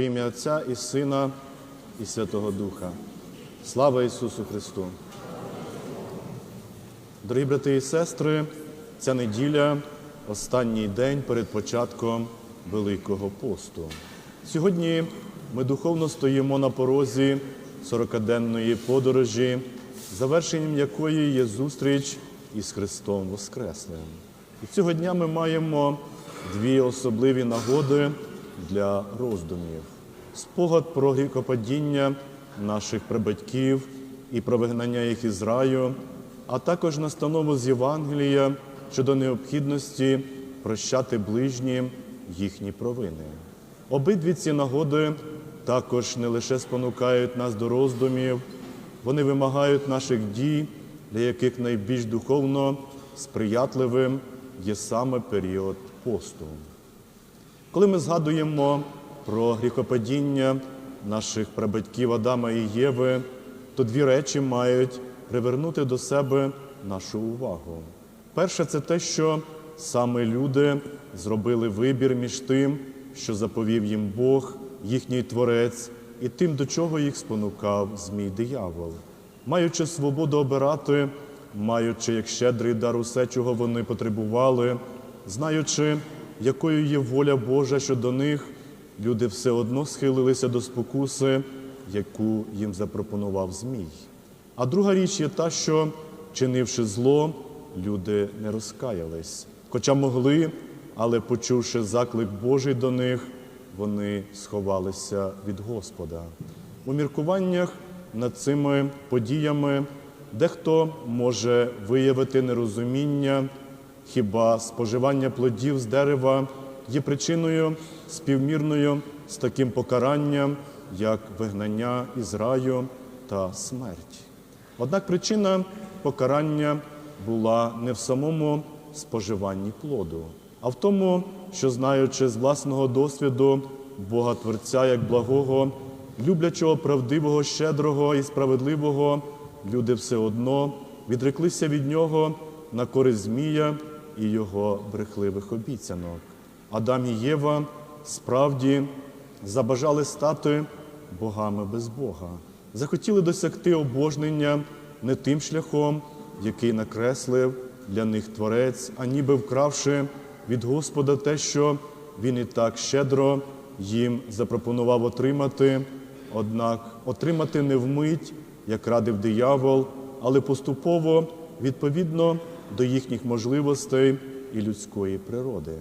Ім'я Отця і Сина, і Святого Духа. Слава Ісусу Христу! Дорогі брати і сестри, ця неділя останній день перед початком Великого посту. Сьогодні ми духовно стоїмо на порозі 40-денної подорожі, завершенням якої є зустріч із Христом Воскреслим. І цього дня ми маємо дві особливі нагоди для роздумів: спогад про гріхопадіння наших прабатьків і про вигнання їх із раю, а також настанову з Євангелія щодо необхідності прощати ближнім їхні провини. Обидві ці нагоди також не лише спонукають нас до роздумів, вони вимагають наших дій, для яких найбільш духовно сприятливим є саме період посту. Коли ми згадуємо про гріхопадіння наших прабатьків Адама і Єви, то дві речі мають привернути до себе нашу увагу. Перше, це те, що саме люди зробили вибір між тим, що заповів їм Бог, їхній творець, і тим, до чого їх спонукав змій диявол. Маючи свободу обирати, маючи як щедрий дар усе, чого вони потребували, знаючи, якою є воля Божа щодо них, люди все одно схилилися до спокуси, яку їм запропонував Змій. А друга річ є та, що, чинивши зло, люди не розкаялись, хоча могли, але почувши заклик Божий до них, вони сховалися від Господа. У міркуваннях над цими подіями дехто може виявити нерозуміння, хіба споживання плодів з дерева є причиною співмірною з таким покаранням, як вигнання із раю та смерть. Однак причина покарання була не в самому споживанні плоду, а в тому, що, знаючи з власного досвіду Бога Творця як благого, люблячого, правдивого, щедрого і справедливого, люди все одно відреклися від нього на користь Змія і його брехливих обіцянок. Адам і Єва справді забажали стати богами без Бога, захотіли досягти обожнення не тим шляхом, який накреслив для них Творець, а ніби вкравши від Господа те, що Він і так щедро їм запропонував отримати, однак отримати не вмить, як радив диявол, але поступово відповідно до їхніх можливостей і людської природи.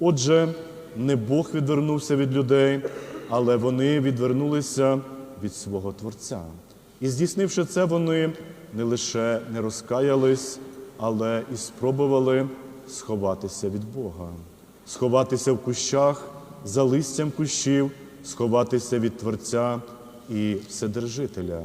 Отже, не Бог відвернувся від людей, але вони відвернулися від свого Творця. І здійснивши це, вони не лише не розкаялись, але і спробували сховатися від Бога, сховатися в кущах, за листям кущів, сховатися від Творця і Вседержителя.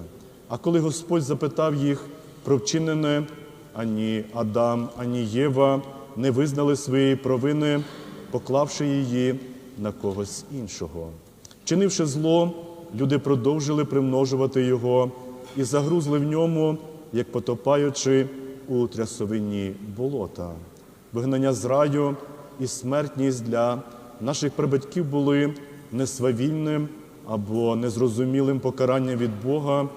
А коли Господь запитав їх про вчинене, ані Адам, ані Єва не визнали своєї провини, поклавши її на когось іншого. Чинивши зло, люди продовжили примножувати його і загрузли в ньому, як потопаючи у трясовині болота. Вигнання з раю і смертність для наших прабатьків були несвавільним або незрозумілим покаранням від Бога,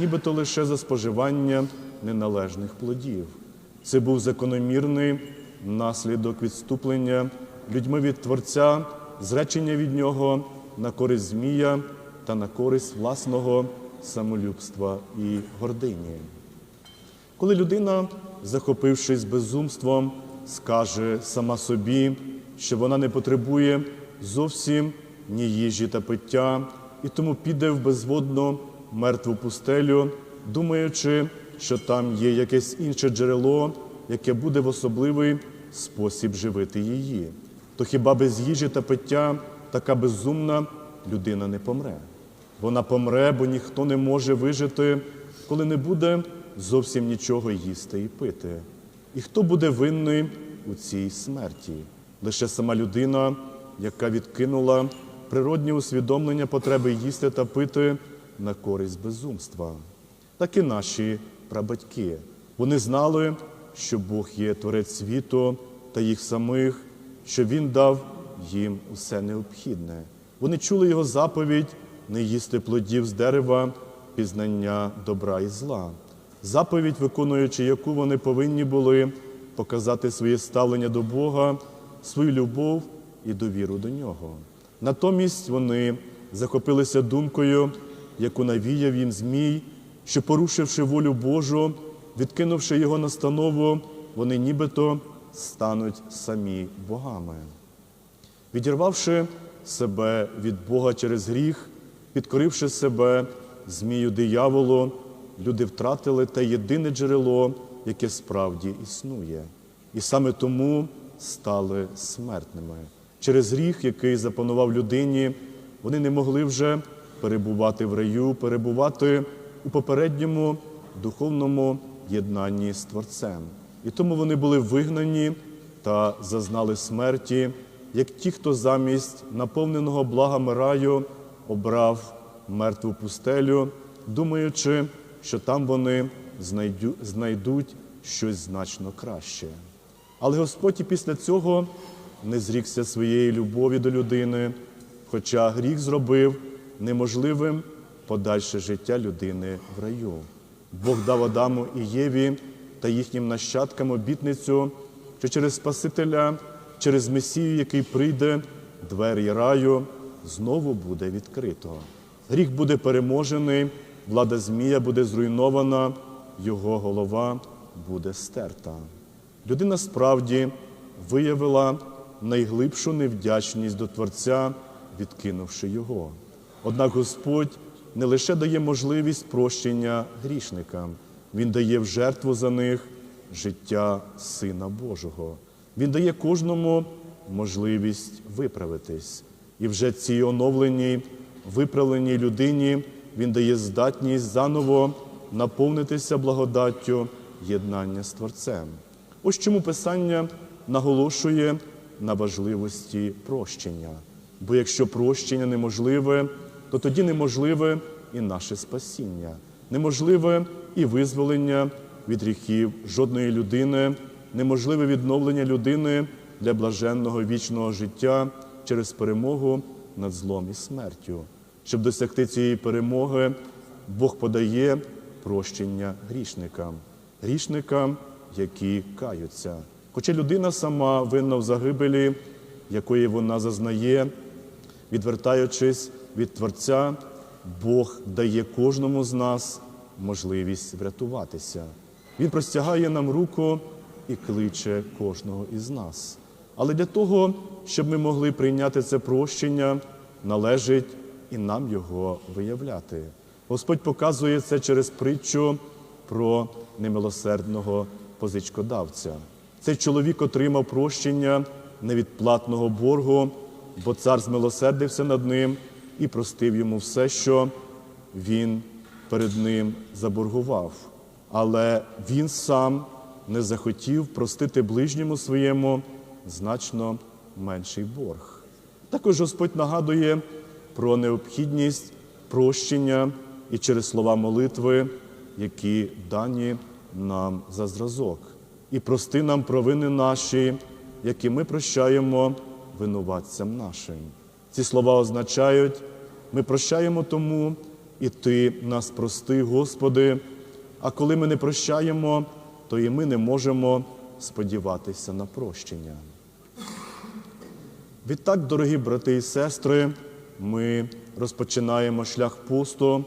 нібито лише за споживання неналежних плодів. Це був закономірний наслідок відступлення людьми від Творця, зречення від Нього на користь Змія та на користь власного самолюбства і гордині. Коли людина, захопившись безумством, скаже сама собі, що вона не потребує зовсім ні їжі та пиття, і тому піде в безводну мертву пустелю, думаючи, що там є якесь інше джерело, яке буде в особливий спосіб живити її, то хіба без їжі та пиття така безумна людина не помре? Вона помре, бо ніхто не може вижити, коли не буде зовсім нічого їсти і пити. І хто буде винний у цій смерті? Лише сама людина, яка відкинула природні усвідомлення потреби їсти та пити на користь безумства. Так і наші прабатьки. Вони знали, що Бог є творець світу та їх самих, що Він дав їм усе необхідне. Вони чули його заповідь не їсти плодів з дерева, пізнання добра і зла. Заповідь, виконуючи яку вони повинні були показати своє ставлення до Бога, свою любов і довіру до нього. Натомість вони захопилися думкою, яку навіяв їм Змій, що, порушивши волю Божу, відкинувши його настанову, вони нібито стануть самі богами. Відірвавши себе від Бога через гріх, підкоривши себе змію дияволу, люди втратили те єдине джерело, яке справді існує. І саме тому стали смертними. Через гріх, який запанував людині, вони не могли вже перебувати в раю, перебувати у попередньому духовному єднанні з Творцем. І тому вони були вигнані та зазнали смерті, як ті, хто замість наповненого благами раю обрав мертву пустелю, думаючи, що там вони знайдуть щось значно краще. Але Господь і після цього не зрікся своєї любові до людини, хоча гріх зробив неможливим подальше життя людини в раю. Бог дав Адаму і Єві та їхнім нащадкам обітницю, що через Спасителя, через Месію, який прийде, двері раю знову буде відкрито. Гріх буде переможений, влада Змія буде зруйнована, його голова буде стерта. Людина справді виявила найглибшу невдячність до Творця, відкинувши його. Однак Господь не лише дає можливість прощення грішникам, Він дає в жертву за них життя Сина Божого. Він дає кожному можливість виправитись. І вже цій оновленій, виправленій людині Він дає здатність заново наповнитися благодаттю єднання з Творцем. Ось чому Писання наголошує на важливості прощення. Бо якщо прощення неможливе, то тоді неможливе і наше спасіння, неможливе і визволення від гріхів жодної людини, неможливе відновлення людини для блаженного вічного життя через перемогу над злом і смертю. Щоб досягти цієї перемоги, Бог подає прощення грішникам, грішникам, які каються. Хоча людина сама винна в загибелі, якої вона зазнає, відвертаючись від Творця, Бог дає кожному з нас можливість врятуватися. Він простягає нам руку і кличе кожного із нас. Але для того, щоб ми могли прийняти це прощення, належить і нам його виявляти. Господь показує це через притчу про немилосердного позичкодавця. Цей чоловік отримав прощення невідплатного боргу, бо цар змилосердився над ним і простив йому все, що він перед ним заборгував. Але він сам не захотів простити ближньому своєму значно менший борг. Також Господь нагадує про необхідність прощення і через слова молитви, які дані нам за зразок. І прости нам провини наші, які ми прощаємо винуватцям нашим. Ці слова означають, ми прощаємо тому, і Ти нас прости, Господи, а коли ми не прощаємо, то і ми не можемо сподіватися на прощення. Відтак, дорогі брати і сестри, ми розпочинаємо шлях посту,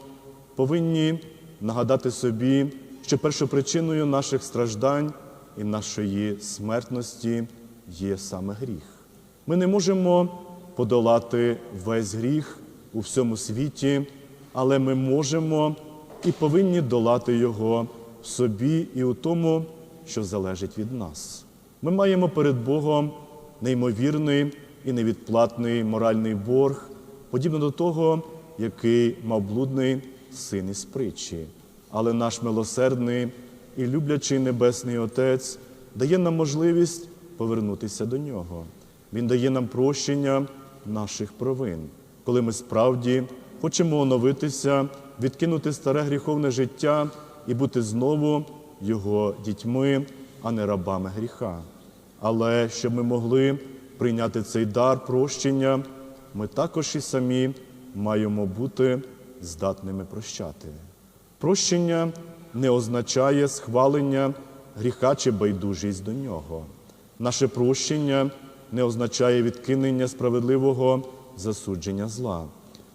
повинні нагадати собі, що першопричиною наших страждань і нашої смертності є саме гріх. Ми не можемо подолати весь гріх у всьому світі, але ми можемо і повинні долати його в собі і у тому, що залежить від нас. Ми маємо перед Богом неймовірний і невідплатний моральний борг, подібно до того, який мав блудний син із притчі. Але наш милосердний і люблячий Небесний Отець дає нам можливість повернутися до нього. Він дає нам прощення наших провин, коли ми справді хочемо оновитися, відкинути старе гріховне життя і бути знову його дітьми, а не рабами гріха. Але щоб ми могли прийняти цей дар прощення, ми також і самі маємо бути здатними прощати. Прощення не означає схвалення гріха чи байдужість до нього. Наше прощення не означає відкинення справедливого засудження зла.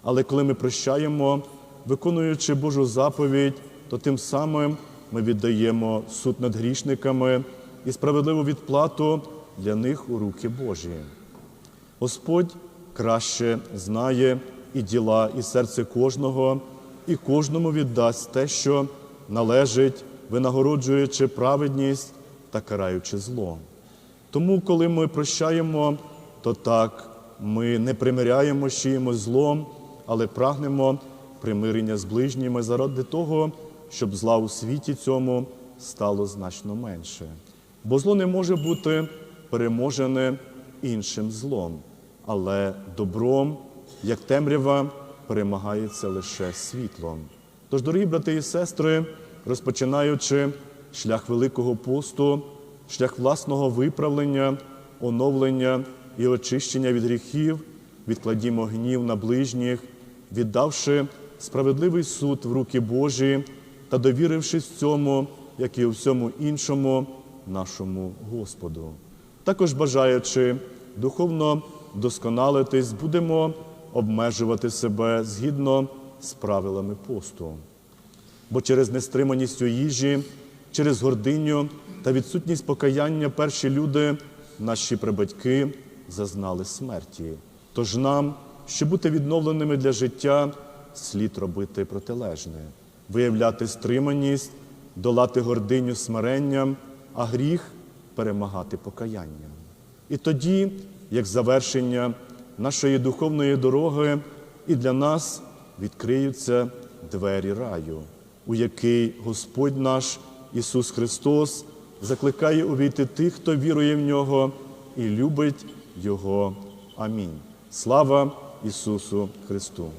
Але коли ми прощаємо, виконуючи Божу заповідь, то тим самим ми віддаємо суд над грішниками і справедливу відплату для них у руки Божі. Господь краще знає і діла, і серце кожного, і кожному віддасть те, що належить, винагороджуючи праведність та караючи зло. Тому, коли ми прощаємо, то так ми не примиряємо з чиїмось злом, але прагнемо примирення з ближніми заради того, щоб зла у світі цьому стало значно менше. Бо зло не може бути переможене іншим злом, але добром, як темрява, перемагається лише світлом. Тож, дорогі брати і сестри, розпочинаючи шлях Великого посту, шлях власного виправлення, оновлення і очищення від гріхів, відкладімо гнів на ближніх, віддавши справедливий суд в руки Божі та довірившись цьому, як і у всьому іншому, нашому Господу. Також бажаючи духовно досконалитись, будемо обмежувати себе згідно з правилами посту. Бо через нестриманість у їжі, через гординю та відсутність покаяння перші люди, наші прабатьки, зазнали смерті. Тож нам, щоб бути відновленими для життя, слід робити протилежне, виявляти стриманість, долати гординю смиренням, а гріх перемагати покаянням. І тоді, як завершення нашої духовної дороги, і для нас відкриються двері раю, у який Господь наш Ісус Христос закликає увійти тих, хто вірує в нього і любить Його. Амінь. Слава Ісусу Христу!